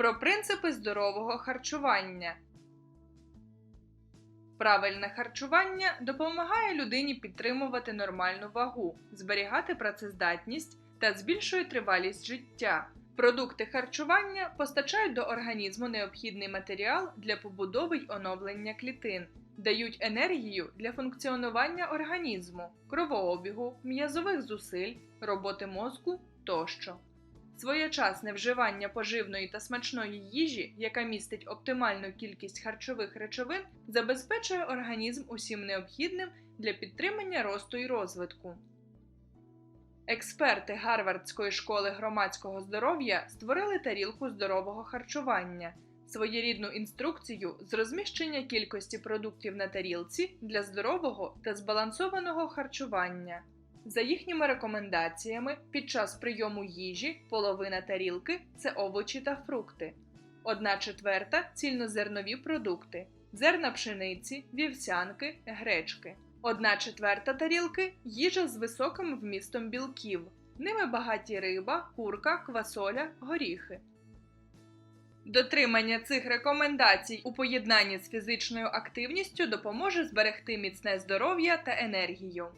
Про принципи здорового харчування. Правильне харчування допомагає людині підтримувати нормальну вагу, зберігати працездатність та збільшує тривалість життя. Продукти харчування постачають до організму необхідний матеріал для побудови й оновлення клітин, дають енергію для функціонування організму, кровообігу, м'язових зусиль, роботи мозку тощо. Своєчасне вживання поживної та смачної їжі, яка містить оптимальну кількість харчових речовин, забезпечує організм усім необхідним для підтримання росту і розвитку. Експерти Гарвардської школи громадського здоров'я створили тарілку здорового харчування, своєрідну інструкцію з розміщення кількості продуктів на тарілці для здорового та збалансованого харчування. За їхніми рекомендаціями, під час прийому їжі половина тарілки це овочі та фрукти, одна четверта цільнозернові продукти, зерна пшениці, вівсянки, гречки. Одна четверта тарілки їжа з високим вмістом білків. Ними багаті риба, курка, квасоля, горіхи. Дотримання цих рекомендацій у поєднанні з фізичною активністю допоможе зберегти міцне здоров'я та енергію.